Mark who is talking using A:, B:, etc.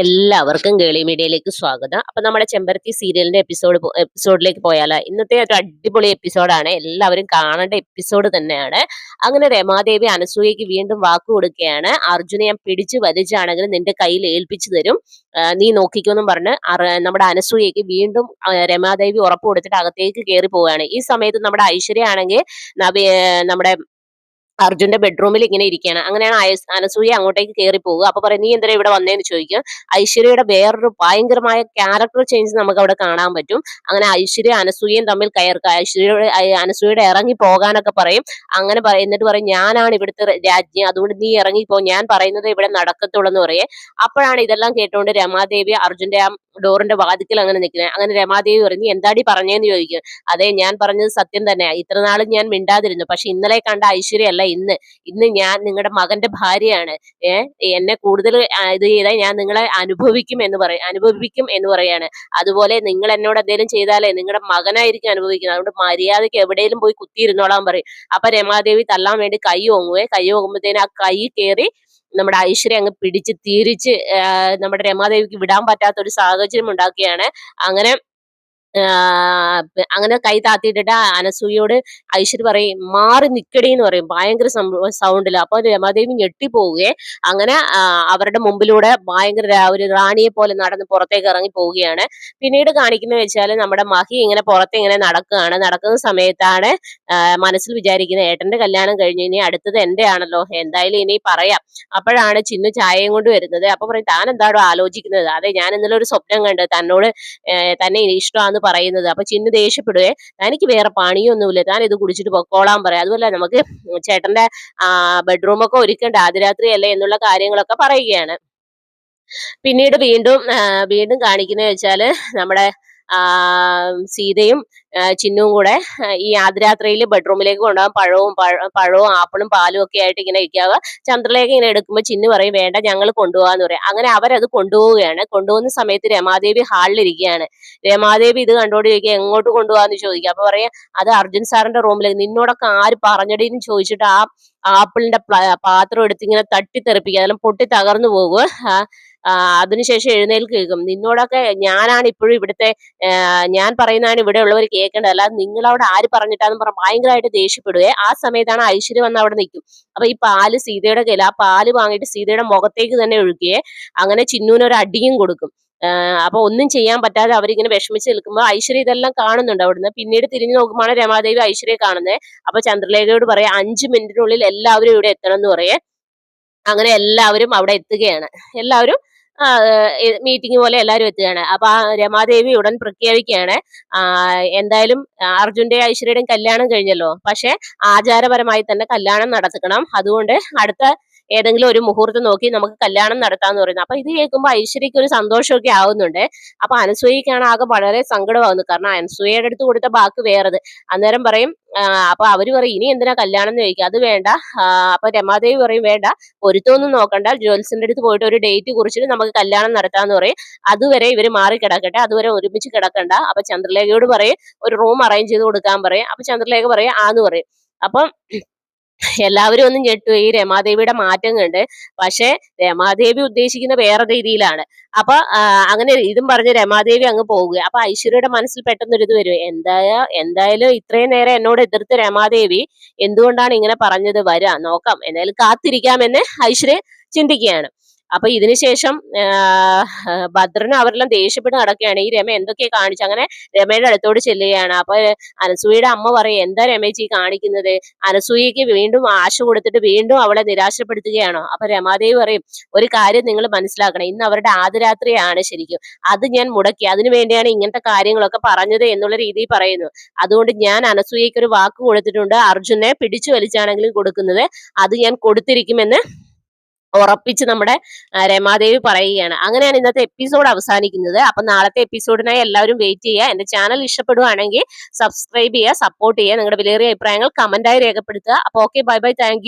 A: എല്ലാവർക്കും ഗേളി മീഡിയയിലേക്ക് സ്വാഗതം. അപ്പൊ നമ്മുടെ ചെമ്പരത്തി സീരിയലിന്റെ എപ്പിസോഡ് എപ്പിസോഡിലേക്ക് പോയാലോ? ഇന്നത്തെ ഒരു അടിപൊളി എപ്പിസോഡാണ്. എല്ലാവരും കാണേണ്ട എപ്പിസോഡ് തന്നെയാണ്. അങ്ങനെ രമാദേവി അനസൂയക്ക് വീണ്ടും വാക്ക് കൊടുക്കുകയാണ്. അർജുനെ ഞാൻ പിടിച്ചു വലിച്ചാണെങ്കിലും നിന്റെ കയ്യിൽ ഏൽപ്പിച്ചു തരും. നീ നോക്കിക്കോന്നും പറഞ്ഞ് നമ്മുടെ അനസൂയക്ക് വീണ്ടും രമാദേവി ഉറപ്പ് കൊടുത്തിട്ട് അകത്തേക്ക് കയറി പോവുകയാണ്. ഈ സമയത്ത് നമ്മുടെ ഐശ്വര്യ ആണെങ്കിൽ നമ്മുടെ അർജുന്റെ ബെഡ്റൂമിൽ ഇങ്ങനെ ഇരിക്കുകയാണ് അങ്ങനെയാണ് അനസൂയ അങ്ങോട്ടേക്ക് കയറി പോകുക അപ്പൊ പറയും നീ എന്തിനാ ഇവിടെ വന്നേന്ന് ചോദിക്കുക? ഐശ്വര്യയുടെ വേറൊരു ഭയങ്കരമായ ക്യാരക്ടർ ചേഞ്ച് നമുക്ക് അവിടെ കാണാൻ പറ്റും. അങ്ങനെ ഐശ്വര്യ അനസൂയയും തമ്മിൽ കയർക്കുക ഐശ്വര്യയുടെ അനസൂയയുടെ ഇറങ്ങി പോകാനൊക്കെ പറയും. അങ്ങനെ പറയും എന്നിട്ട് പറയും ഞാനാണ് ഇവിടുത്തെ രാജ്ഞി. അതുകൊണ്ട് നീ ഇറങ്ങിപ്പോ. ഞാൻ പറയുന്നത് ഇവിടെ നടക്കത്തുള്ളൂ എന്ന് പറയേ. അപ്പോഴാണ് ഇതെല്ലാം കേട്ടുകൊണ്ട് രമാദേവി അർജുന്റെ ആ ഡോറിന്റെ വാതിക്കൽ അങ്ങനെ നിൽക്കുന്നത് അങ്ങനെ രമാദേവി പറഞ്ഞു എന്താടി പറഞ്ഞേന്ന് ചോദിക്കും? അതെ ഞാൻ പറഞ്ഞത് സത്യം തന്നെയാ. ഇത്ര നാളും ഞാൻ മിണ്ടാതിരുന്നു. പക്ഷെ ഇന്നലെ കണ്ട ഐശ്വര്യല്ല ഇന്ന്. ഇന്ന് ഞാൻ നിങ്ങളുടെ മകന്റെ ഭാര്യയാണ്. ഏഹ് എന്നെ കൂടുതൽ ഇത് ചെയ്താൽ ഞാൻ നിങ്ങളെ അനുഭവിക്കും എന്ന് പറയും അനുഭവിക്കും എന്ന് പറയാണ്. അതുപോലെ നിങ്ങൾ എന്നോട് എന്തെങ്കിലും ചെയ്താലേ നിങ്ങളുടെ മകനായിരിക്കും അനുഭവിക്കുന്നത്. അതുകൊണ്ട് മര്യാദയ്ക്ക് എവിടെയെങ്കിലും പോയി കുത്തിയിരുന്നോളാൻ പറയും. അപ്പൊ രമാദേവി തല്ലാൻ വേണ്ടി കൈ ഓങ്ങുവേ. കൈ ഓങ്ങുമ്പോഴത്തേന് ആ കൈ കയറി നമ്മുടെ ഐശ്വര്യ അങ്ങ് പിടിച്ച് തിരിച്ച് നമ്മുടെ രമാദേവിക്ക് വിടാൻ പറ്റാത്ത ഒരു സാഹചര്യം ഉണ്ടാക്കുകയാണ്. അങ്ങനെ അങ്ങനെ കൈ താത്തിയിട്ടിട്ട് അനസൂയോട് ഐശ്വര്യ പറയും മാറി നിക്കടി എന്ന് പറയും. ഭയങ്കര സൗണ്ടിൽ അപ്പൊ രമാദേവി ഞെട്ടിപ്പോവുകയെ അങ്ങനെ അവരുടെ മുമ്പിലൂടെ ഭയങ്കര ഒരു റാണിയെ പോലെ നടന്ന് പുറത്തേക്ക് ഇറങ്ങി പോവുകയാണ്. പിന്നീട് കാണിക്കുന്നത് വെച്ചാൽ നമ്മുടെ മഹി ഇങ്ങനെ പുറത്ത് ഇങ്ങനെ നടക്കുകയാണ്. നടക്കുന്ന സമയത്താണ് മനസ്സിൽ വിചാരിക്കുന്നത് ഏട്ടന്റെ കല്യാണം കഴിഞ്ഞു ഇനി അടുത്തത് എന്റെ ആണല്ലോ എന്തായാലും ഇനി പറയാം. അപ്പോഴാണ് ചിന്നു ചായയും കൊണ്ട് വരുന്നത്. അപ്പൊ പറയും താൻ എന്താണോ ആലോചിക്കുന്നത്? അതെ ഞാൻ ഇന്നലെ ഒരു സ്വപ്നം കണ്ട് തന്നോട് തന്നെ ഇനി ഇഷ്ടമാന്ന് പറയുന്നത്. അപ്പൊ ചിന്നു ദേഷ്യപ്പെടുവേ തനിക്ക് വേറെ പണിയൊന്നുമില്ല താൻ ഇത് കുടിച്ചിട്ട് പൊക്കോളാൻ പറയാം. അതുപോലെ നമുക്ക് ചേട്ടന്റെ ബെഡ്റൂമൊക്കെ ഒരുക്കേണ്ട ആദ്യരാത്രി അല്ലേ എന്നുള്ള കാര്യങ്ങളൊക്കെ പറയുകയാണ്. പിന്നീട് വീണ്ടും വീണ്ടും കാണിക്കുന്നത് വെച്ചാൽ നമ്മുടെ സീതയും ചിന്നും കൂടെ ഈ ആദ്യരാത്രിയിൽ ബെഡ്റൂമിലേക്ക് കൊണ്ടുപോകാൻ പഴവും പഴവും ആപ്പിളും പാലും ഒക്കെ ആയിട്ട് ഇങ്ങനെ ഇരിക്കാവുക ചന്ദ്രലേഖ ഇങ്ങനെ എടുക്കുമ്പോൾ ചിന്നു പറയും വേണ്ട ഞങ്ങൾ കൊണ്ടുപോകാന്ന് പറയും. അങ്ങനെ അവരത് കൊണ്ടുപോവുകയാണ്. കൊണ്ടുപോകുന്ന സമയത്ത് രമാദേവി ഹാളിലിരിക്കുകയാണ് രമാദേവി ഇത് കണ്ടോണ്ട് ചോദിക്കുക എങ്ങോട്ട് കൊണ്ടുപോകാന്ന്? ചോദിക്കുക അപ്പൊ പറയാ അത് അർജുൻ സാറിന്റെ റൂമിലേക്ക് നിന്നോടൊക്കെ ആര് പറഞ്ഞടീന്ന് ചോദിച്ചിട്ട് ആ ആപ്പിളിന്റെ പാത്രം എടുത്ത് ഇങ്ങനെ തട്ടി തെറിപ്പിക്കുക അതെല്ലാം പൊട്ടി തകർന്നു പോകുക അതിനുശേഷം എഴുന്നേൽക്ക് നിന്നോടൊക്കെ ഞാനാണ് ഇപ്പോഴും ഇവിടുത്തെ ഞാൻ പറയുന്നതാണ് ഇവിടെ ഉള്ളവർ കേൾക്കേണ്ടത് അല്ലാതെ നിങ്ങളവിടെ ആര് പറഞ്ഞിട്ടാന്ന് പറഞ്ഞ ഭയങ്കരമായിട്ട് ദേഷ്യപ്പെടുകയെ. ആ സമയത്താണ് ഐശ്വര്യ വന്ന് അവിടെ നിൽക്കും. അപ്പൊ ഈ പാൽ സീതയുടെ കയ്യിൽ ആ പാൽ വാങ്ങിയിട്ട് സീതയുടെ മുഖത്തേക്ക് തന്നെ ഒഴുകിയെ അങ്ങനെ ചിന്നൂനൊരു അടിയും കൊടുക്കും. അപ്പൊ ഒന്നും ചെയ്യാൻ പറ്റാതെ അവരിങ്ങനെ വിഷമിച്ച് നിൽക്കുമ്പോൾ ഐശ്വര്യ ഇതെല്ലാം കാണുന്നുണ്ട് അവിടുന്ന്. പിന്നീട് തിരിഞ്ഞു നോക്കുമ്പോഴാണ് രമാദേവി ഐശ്വര്യ കാണുന്നത് അപ്പൊ ചന്ദ്രലേഖയോട് പറയാം അഞ്ചു മിനിറ്റിനുള്ളിൽ എല്ലാവരും ഇവിടെ എത്തണം എന്ന് പറയേ. അങ്ങനെ എല്ലാവരും അവിടെ എത്തുകയാണ്. എല്ലാവരും മീറ്റിംഗ് പോലെ എല്ലാവരും എത്തുകയാണ്. അപ്പൊ ആ രമാദേവി ഉടൻ പ്രഖ്യാപിക്കുകയാണ്. എന്തായാലും അർജുന്റെ ഐശ്വര്യയുടെയും കല്യാണം കഴിഞ്ഞല്ലോ. പക്ഷെ ആചാരപരമായി തന്നെ കല്യാണം നടത്തണം. അതുകൊണ്ട് അടുത്ത ഏതെങ്കിലും ഒരു മുഹൂർത്തം നോക്കി നമുക്ക് കല്യാണം നടത്താന്ന് പറയുന്നത് അപ്പൊ ഇത് കേൾക്കുമ്പോൾ ഐശ്വര്യക്ക് ഒരു സന്തോഷമൊക്കെ ആവുന്നുണ്ട്. അപ്പൊ അനസൂയക്കാണ് ആകെ വളരെ സങ്കടമാകുന്നത് കാരണം അനസൂയയുടെ അടുത്ത് കൊടുത്ത ബാക്ക് വേറത്. അന്നേരം പറയും അപ്പൊ അവർ പറയും ഇനി എന്തിനാ കല്യാണം എന്ന് ചോദിക്കുക അത് വേണ്ട. അപ്പൊ രമാദേവി പറയും വേണ്ട. പൊരുത്തമൊന്നും നോക്കണ്ട. ജോത്സ്യന്റെ അടുത്ത് പോയിട്ട് ഒരു ഡേറ്റ് കുറിച്ചിട്ട് നമുക്ക് കല്യാണം നടത്താന്ന് പറയും. അതുവരെ ഇവർ മാറി കിടക്കട്ടെ. അതുവരെ ഒരുമിച്ച് കിടക്കണ്ട. അപ്പൊ ചന്ദ്രലേഖയോട് പറയും ഒരു റൂം അറേഞ്ച് ചെയ്ത് കൊടുക്കാൻ പറയും. അപ്പൊ ചന്ദ്രലേഖ പറയും ആന്ന് പറയും. അപ്പം എല്ലാവരും ഒന്നും ഞെട്ടു ഈ രമാദേവിയുടെ മാറ്റം കണ്ട്. പക്ഷെ രമാദേവി ഉദ്ദേശിക്കുന്ന വേറെ രീതിയിലാണ്. അപ്പൊ അങ്ങനെ ഇതും പറഞ്ഞ് രമാദേവി അങ്ങ് പോവുക. അപ്പൊ ഐശ്വര്യയുടെ മനസ്സിൽ പെട്ടെന്നൊരു ഇത് വരും. എന്തായാ എന്തായാലും ഇത്രയും നേരം എന്നോട് എതിർത്ത് രമാദേവി എന്തുകൊണ്ടാണ് ഇങ്ങനെ പറഞ്ഞത്? വരാ നോക്കാം. എന്തായാലും കാത്തിരിക്കാമെന്ന് ഐശ്വര്യ ചിന്തിക്കുകയാണ്. അപ്പൊ ഇതിനുശേഷം ഭദ്രനും അവരെല്ലാം ദേഷ്യപ്പെട്ട് നടക്കുകയാണ്. ഈ രമ എന്തൊക്കെ കാണിച്ചു? അങ്ങനെ രമയുടെ അടുത്തോട് ചെല്ലുകയാണ്. അപ്പൊ അനസൂയയുടെ അമ്മ പറയും എന്താ രമേശ് ഈ കാണിക്കുന്നത്? അനസൂയക്ക് വീണ്ടും ആശ കൊടുത്തിട്ട് വീണ്ടും അവളെ നിരാശപ്പെടുത്തുകയാണോ. അപ്പൊ രമാദേവി പറയും ഒരു കാര്യം നിങ്ങൾ മനസ്സിലാക്കണം. ഇന്ന് അവരുടെ ആദരാത്രിയാണ് ശരിക്കും. അത് ഞാൻ മുടക്കി. അതിനു വേണ്ടിയാണ് ഇങ്ങനത്തെ കാര്യങ്ങളൊക്കെ പറഞ്ഞത് എന്നുള്ള രീതിയിൽ പറയുന്നു. അതുകൊണ്ട് ഞാൻ അനസൂയക്ക് ഒരു വാക്ക് കൊടുത്തിട്ടുണ്ട്. അർജുനെ പിടിച്ചു വലിച്ചാണെങ്കിലും കൊടുക്കുന്നത്. അത് ഞാൻ കൊടുത്തിരിക്കുമെന്ന് ഉറപ്പിച്ച് നമ്മുടെ രമാദേവി പറയുകയാണ്. അങ്ങനെയാണ് ഇന്നത്തെ എപ്പിസോഡ് അവസാനിക്കുന്നത്. അപ്പൊ നാളത്തെ എപ്പിസോഡിനായി എല്ലാവരും വെയിറ്റ് ചെയ്യുക. എന്റെ ചാനൽ ഇഷ്ടപ്പെടുവാണെങ്കിൽ സബ്സ്ക്രൈബ് ചെയ്യുക സപ്പോർട്ട് ചെയ്യുക. നിങ്ങളുടെ വിലയേറിയ അഭിപ്രായങ്ങൾ കമന്റായി രേഖപ്പെടുത്തുക. അപ്പൊ ഓക്കെ ബൈ ബൈ താങ്ക്